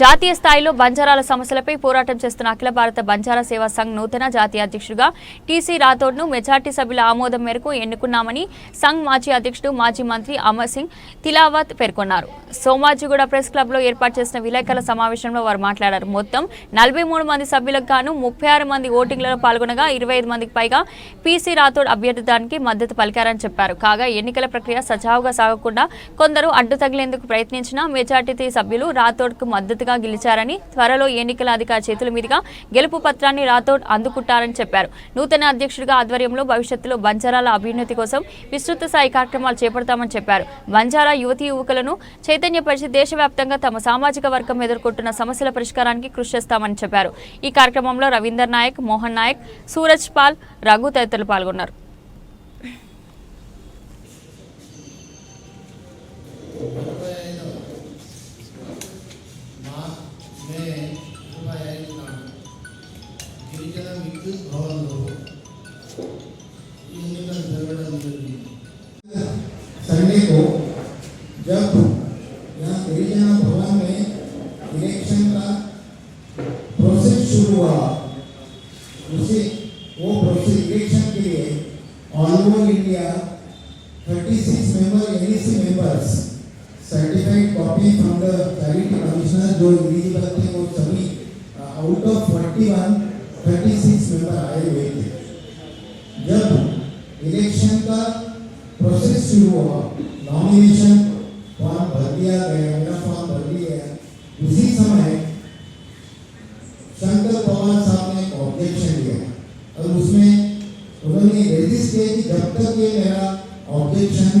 జాతీయ స్థాయిలో బంజారాల సమస్యలపై పోరాటం చేస్తున్న అఖిల భారత బంజారా సేవా సంఘ్ నూతన జాతీయ అధ్యక్షుడిగా టీసీ రాథోడ్ను మెజార్టీ సభ్యుల ఆమోదం మేరకు ఎన్నుకున్నామని సంఘ్ మాజీ అధ్యక్షుడు మాజీ మంత్రి అమర్ సింగ్ తిలావత్ పేర్కొన్నారు. సోమాజిగూడ ప్రెస్ క్లబ్లో ఏర్పాటు చేసిన విలేకరుల సమావేశంలో వారు మాట్లాడారు. మొత్తం నలభై మూడు మంది సభ్యులకు గాను ముప్పై ఆరు మంది ఓటింగ్లలో పాల్గొనగా ఇరవై ఐదు మందికి పైగా పీసీ రాథోడ్ అభ్యర్థిత్వానికి మద్దతు పలికారని చెప్పారు. కాగా ఎన్నికల ప్రక్రియ సజావుగా సాగకుండా కొందరు అడ్డు తగిలేందుకు ప్రయత్నించిన మెజార్టీ సభ్యులు రాథోడ్కు మద్దతుగా గెలిచారని త్వరలో ఎన్నికల అధికారి చేతుల మీదుగా గెలుపు పత్రాన్ని రాథోడ్ అందుకుంటారని చెప్పారు. నూతన అధ్యక్షుడిగా ఆధ్వర్యంలో భవిష్యత్తులో బంజారాల అభ్యున్నతి కోసం విస్తృత స్థాయి కార్యక్రమాలు చేపడతామని చెప్పారు. బంజారా యువతీ యువకులను చైతన్యపరిచి దేశవ్యాప్తంగా తమ సామాజిక వర్గం ఎదుర్కొంటున్న సమస్యల పరిష్కారానికి కృషి చేస్తామని చెప్పారు. ఈ కార్యక్రమంలో రవీందర్ నాయక్ మోహన్ నాయక్ సూరజ్ పాల్ రఘు తదితరులు పాల్గొన్నారు. को जब यहाँ गिरिजन भवन में इलेक्शन का प्रोसेस शुरू हुआ, उसे वो प्रोसेस इलेक्शन के लिए all over India 36 member NEC members certified copy from the charity commissioner जो एलिजिबल थे, वो सभी आउट ऑफ़ 41 36 मेंबर आए हुए थे। जब इलेक्शन का प्रोसेस शुरू हुआ नॉमिनेशन फॉर्म भर दिया गया, मेरा फॉर्म भर दिया गया। उसी समय शंकर पवार साहब ने एक ऑब्जेक्शन दिया और उसमें उन्होंने रेजिस्ट किया कि जब तक ये मेरा ऑब्जेक्शन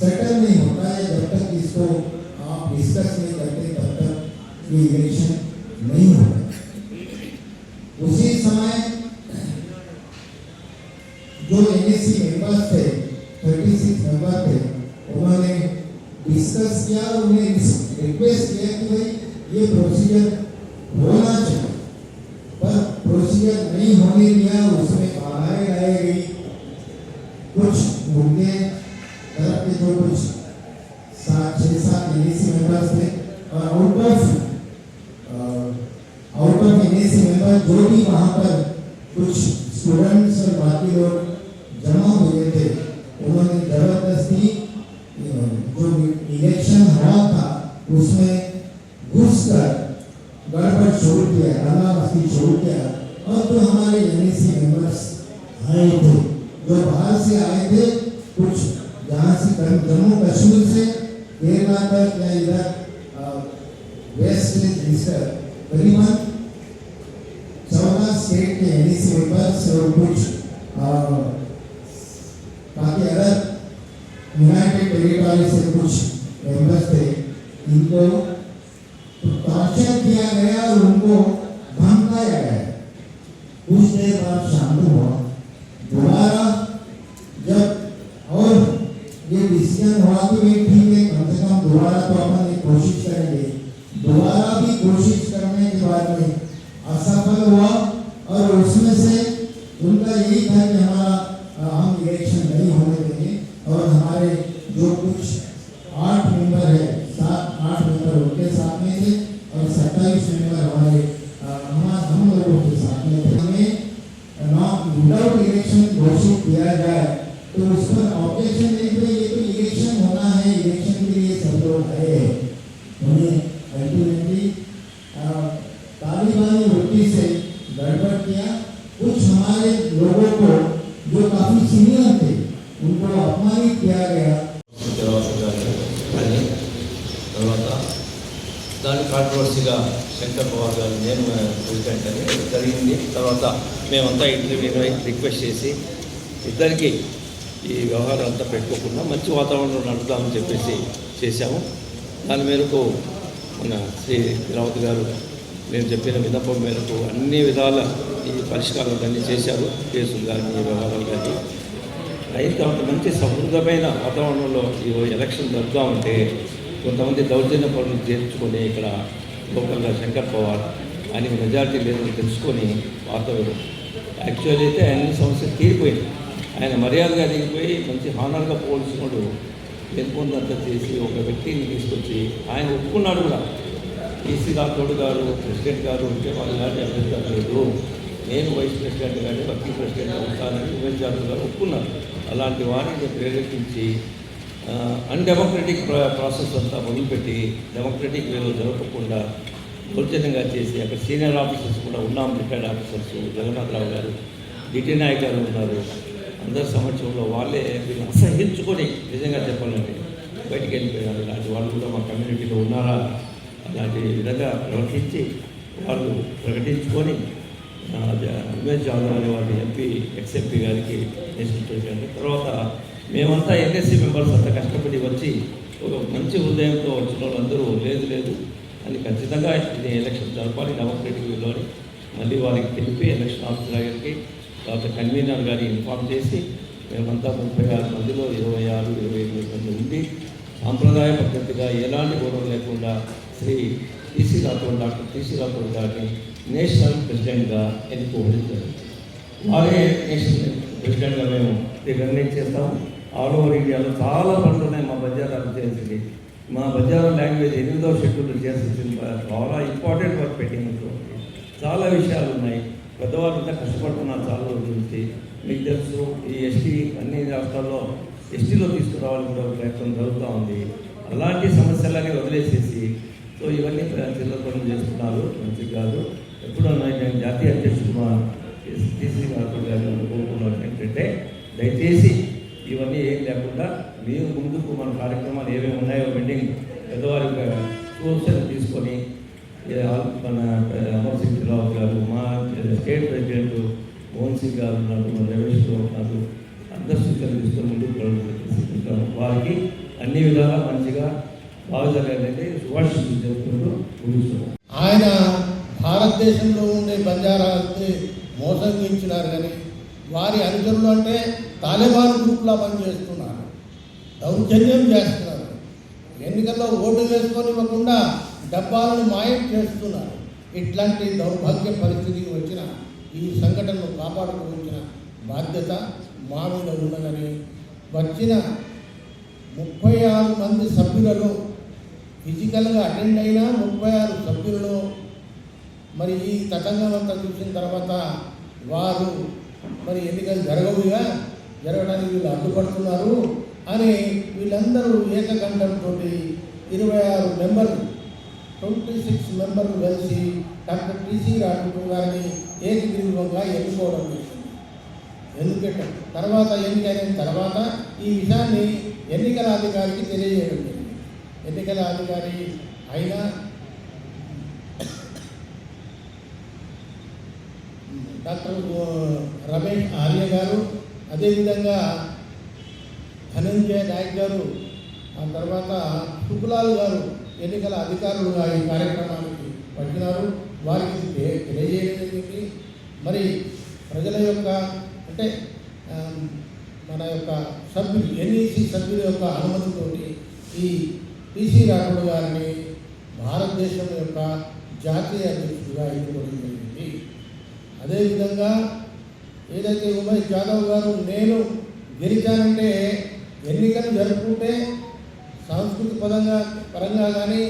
सेटल नहीं होता है, जब तक इसको आप डिस्कस नहीं करते, तब तक ये इलेक्शन नहीं होगा उसी समय जो एनएससी मेंबर्स थे 36 मेंबर थे उन्होंने डिस्कस किया और उन्हें रिक्वेस्ट किया कि भाई, ये प्रोसीजर होना चाहिए। पर प्रोसीजर नहीं होने दिया, उसमें बाधाएँ लाई गई। कुछ मुद्दे तरफ़ के जो कुछ सात छः सात एनएससी मेंबर्स थे और out of out of NSC member जो भी वहाँ पर कुछ स्टूडेंट्स और बाकी लोग उसमें घुस कर गड़बड़ छोड़ दिया रंगामस्ती छोड़ दिया। और जो हमारे एनएससी मेंबर्स आए थे। जो बाहर से आए थे, कुछ जहाँ से जम्मू कश्मीर से केरला तक या इधर वेस्ट करीबन चौदह स्टेट के एनडीसी मेंबर्स और कुछ बाकी यूनाइटेड से कुछ मेंबर्स थे। इनको टॉर्चर किया गया और उनको धमकाया गया। कुछ देर बाद शांत हुआ। दोबारा जब और ये डिसीज़न हुआ कि भाई ठीक है, कम से कम दोबारा तो अपन एक कोशिश करेंगे। दोबारा भी कोशिश करने के बाद में असफल हुआ और उसमें से उनका यही था कि हमारा हम इलेक्शन नहीं होने देंगे और हमारे जो कुछ आठ मेंबर है सात, आठ मेंबर उनके साथ में थे और सत्ताईस मेंबर हमारे हमारे हम लोगों के साथ में थे। हमें नॉट विदाउट इलेक्शन घोषित किया जाए तो उस पर ऑब्जेक्शन नहीं తర్వాత మేమంతా ఇంటర్వ్యూ రిక్వెస్ట్ చేసి ఇద్దరికి ఈ వ్యవహారం అంతా పెట్టుకోకుండా మంచి వాతావరణం నడుపుదామని చెప్పేసి చేశాము. దాని మేరకు మన శ్రీ రావత్ గారు నేను చెప్పిన విన్నపం మేరకు అన్ని విధాల ఈ పరిష్కారాలు అన్నీ చేశారు. కేసులు కానీ ఈ వ్యవహారాలు కానీ. అయిన తర్వాత మంచి సమృద్ధమైన వాతావరణంలో ఈ ఎలక్షన్ జరుపుదామంటే కొంతమంది దౌర్జన్య పనులు చేర్చుకొని ఇక్కడ లోకల్గా శంకర్ పవార్ అని మెజార్టీ లేదని తెలుసుకొని వార్త వార్తలు యాక్చువల్ అయితే ఆయన సమస్య తీరిపోయింది. ఆయన మర్యాదగా దిగిపోయి మంచి హానర్గా పోల్చినోడు ఎంతమందంతా చేసి ఒక వ్యక్తిని తీసుకొచ్చి ఆయన ఒప్పుకున్నాడు కూడా. ఈసీ రాథోడ్ గారు ప్రెసిడెంట్ గారు ఉంటే వాళ్ళు ఇలాంటి అభ్యర్థం లేదు. నేను వైస్ ప్రెసిడెంట్ కానీ వర్కింగ్ ప్రెసిడెంట్ ఉంటానని ఉమేష్ జాదవ్ గారు ఒప్పుకున్నారు. అలాంటి వారిని ప్రేరేపించి అన్డెమోక్రటిక్ ప్రాసెస్ అంతా మొదలుపెట్టి డెమోక్రటిక్ వేలో జరగకుండా సురక్షితంగా చేసి అక్కడ సీనియర్ ఆఫీసర్స్ కూడా ఉన్నాం రిటైర్డ్ ఆఫీసర్స్ జగన్నాథరావు గారు డిటి నాయక్ గారు ఉన్నారు. అందరి సమక్షంలో వాళ్ళే వీళ్ళు అసహించుకొని నిజంగా చెప్పాలంటే బయటికి వెళ్ళిపోయినారు అలాంటి వాళ్ళు కూడా మా కమ్యూనిటీలో ఉన్నారా? అలాంటి విధంగా ప్రవర్తించి వాళ్ళు ప్రకటించుకొని ఉమేష్ జాదవ్ అనే వారి ఎంపీ ఎక్స్ఎంపీ గారికి నేషనల్ తర్వాత మేమంతా ఎన్ఎస్సీ మెంబర్స్ అంతా కష్టపడి వచ్చి ఒక మంచి హృదయంతో వచ్చిన వాళ్ళందరూ లేదు లేదు. అని ఖచ్చితంగా ఇది ఎలక్షన్ జరపాలి డెమోక్రటిక్ వ్యూలోని మళ్ళీ వారికి తెలిపి ఎలక్షన్ ఆఫీసర్ గారికి తర్వాత కన్వీనర్ గారిని ఇన్ఫార్మ్ చేసి మేమంతా ముప్పై ఆరు మందిలో ఇరవై ఆరు ఇరవై ఎనిమిది మంది ఉండి సాంప్రదాయ పద్ధతిగా ఎలాంటి గౌరవం లేకుండా Shri TC Rathod doctor TC Rathod గారిని నేషనల్ ప్రెసిడెంట్గా ఎన్నుకోవడం జరిగింది. వారే నేషనల్ ప్రెసిడెంట్గా మేము రికగ్నైజ్ చేస్తాము. ఆల్ ఓవర్ ఇండియాలో చాలా పనులు ఉన్నాయి మా బజారాలు చేసింది మా బజారా లాంగ్వేజ్ ఎనిమిదవ షెడ్యూల్ చేసేసింది చాలా ఇంపార్టెంట్ వర్క్ పెట్టింది. చాలా విషయాలు ఉన్నాయి. పెద్దవాళ్ళంతా కష్టపడుతున్నారు చాలా రోజుల నుంచి. మీకు తెలుసు ఈ ఎస్టీ అన్ని రాష్ట్రాల్లో ఎస్టీలో తీసుకురావాలని కూడా ఒక ప్రయత్నం జరుగుతూ ఉంది. అలాంటి సమస్యలన్నీ వదిలేసేసి సో ఇవన్నీ చిల్లర పనులు చేస్తున్నారు. మంచిది కాదు. ఎప్పుడన్నా నేను జాతీయ అధ్యక్షుడు మా టీసీ కోరుకున్నాను ఏంటంటే దయచేసి ఇవన్నీ ఏం లేకుండా మీరు ముందుకు మన కార్యక్రమాలు ఏమేమి ఉన్నాయో పెండింగ్ పెద్దవారి సూచనలు తీసుకొని మన అమర్ సింగ్ రావు గారు మా స్టేట్ ప్రెసిడెంట్ మోహన్ సింగ్ గారు ఉన్నారు మన రమేష్ రావు ఉన్నారు. అందరు సూచనలు తీసుకొని ముందుకు వారికి అన్ని విధాలా మంచిగా బాగా జరగాలంటే శుభాశిస్తులు చెప్తుంటూ ముగిస్తున్నాం. ఆయన భారతదేశంలో ఉండే బంజారాల్ని మోసగించినారు కానీ వారి అనుచరులు అంటే తాలిబాన్ గ్రూప్లా పనిచేస్తున్నారు దౌర్జన్యం చేస్తున్నారు. ఎన్నికల్లో ఓటు వేసుకొని ఇవ్వకుండా డబ్బాలను మాయం చేస్తున్నారు. ఇట్లాంటి దౌర్భాగ్య పరిస్థితికి వచ్చిన ఈ సంఘటనను కాపాడుకోవాల్సిన బాధ్యత మా మీద ఉన్నదని వచ్చిన ముప్పై ఆరు మంది సభ్యులలో ఫిజికల్గా అటెండ్ అయిన ముప్పై ఆరు సభ్యులలో మరి ఈ తతంగం అంతా చూసిన తర్వాత వారు మరి ఎన్నికలు జరగవుగా? జరగడానికి వీళ్ళు అడ్డుపడుతున్నారు. అని వీళ్ళందరూ ఏకకంఠంతో ఇరవై ఆరు మెంబర్లు ట్వంటీ సిక్స్ మెంబర్లు కలిసి డాక్టర్ టీసీ రాజు గారిని ఏకగ్రీవంగా ఎన్నుకోవడం జరిగింది. ఎందుకంటే తర్వాత ఎన్నికైన తర్వాత ఈ విషయాన్ని ఎన్నికల అధికారికి తెలియజేయడం జరిగింది. ఎన్నికల అధికారి అయినా డాక్టర్ రమేష్ ఆర్య గారు అదేవిధంగా ధనంజయ నాయక్ గారు ఆ తర్వాత శుక్లాల్ గారు ఎన్నికల అధికారులుగా ఈ కార్యక్రమానికి వచ్చినారు వారికి తె- తెలియజేయడం మరి ప్రజల యొక్క అంటే మన యొక్క సభ్యులు ఎన్ఈసి సభ్యుల యొక్క అనుమతితోటి ఈ పిసి రాఘవుడు గారిని భారతదేశం యొక్క జాతీయ అధ్యక్షుడిగా ఎన్నుకోవడం జరిగింది. అదేవిధంగా ఏదైతే ఉమేష్ జాదవ్ గారు నేను గెలిచానంటే ఎన్నికలు జరుపుకుంటే సాంస్కృతిక పరంగా పరంగా కానీ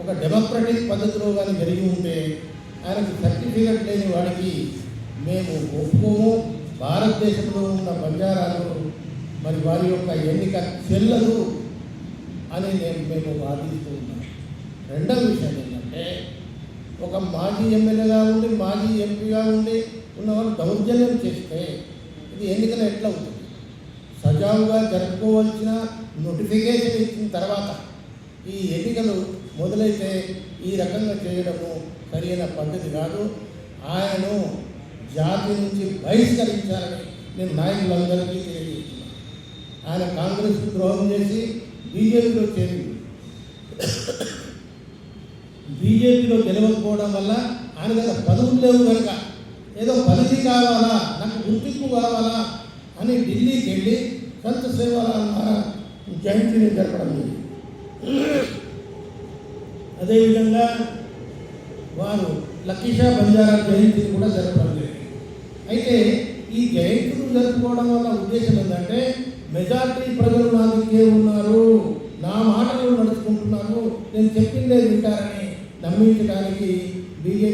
ఒక డెమోక్రటిక్ పద్ధతిలో కానీ జరిగి ఉంటే ఆయనకు సర్టిఫికెట్ లేని వాడికి మేము ఒప్పుకోము. భారతదేశంలో ఉన్న బంజారాలు మరి వారి యొక్క ఎన్నిక చెల్లదు అని నేను మేము వాదిస్తూ ఉన్నాం. రెండవ విషయం ఏంటంటే ఒక మాజీ ఎమ్మెల్యేగా ఉండి మాజీ ఎంపీగా ఉండి ఉన్నవాళ్ళు దౌర్జన్యం చేస్తే ఇది ఎన్నికలు ఎట్లా ఉంటుంది సజావుగా జరుపుకోవాల్సిన నోటిఫికేషన్ ఇచ్చిన తర్వాత ఈ ఎన్నికలు మొదలైతే ఈ రకంగా చేయడము సరైన పద్ధతి కాదు. ఆయనను జాతి నుంచి బహిష్కరించాలని నేను నాయకులందరికీ తెలియజేస్తున్నాను. ఆయన కాంగ్రెస్ ద్రోహం చేసి బీజేపీలో చేరింది. బీజేపీలో గెలవకపోవడం వల్ల ఆయన దగ్గర పదవులు లేవు కనుక ఏదో పదవి కావాలా? నాకు గుర్తింపు కావాలా? అని ఢిల్లీకి వెళ్ళి సంత సేవల జయంతిని జరపడం జరిగింది. అదేవిధంగా వారు లక్కీషా బంజారా జయంతిని కూడా జరపడం జరిగింది. అయితే ఈ జయంతిని జరుపుకోవడం వల్ల ఉద్దేశం ఏంటంటే మెజార్టీ ప్రజలు నా దిక్కే ఉన్నారు నా మాటలు నడుచుకుంటున్నారు నేను చెప్పిందే వింటారని నమ్మించడానికి బీజేపీ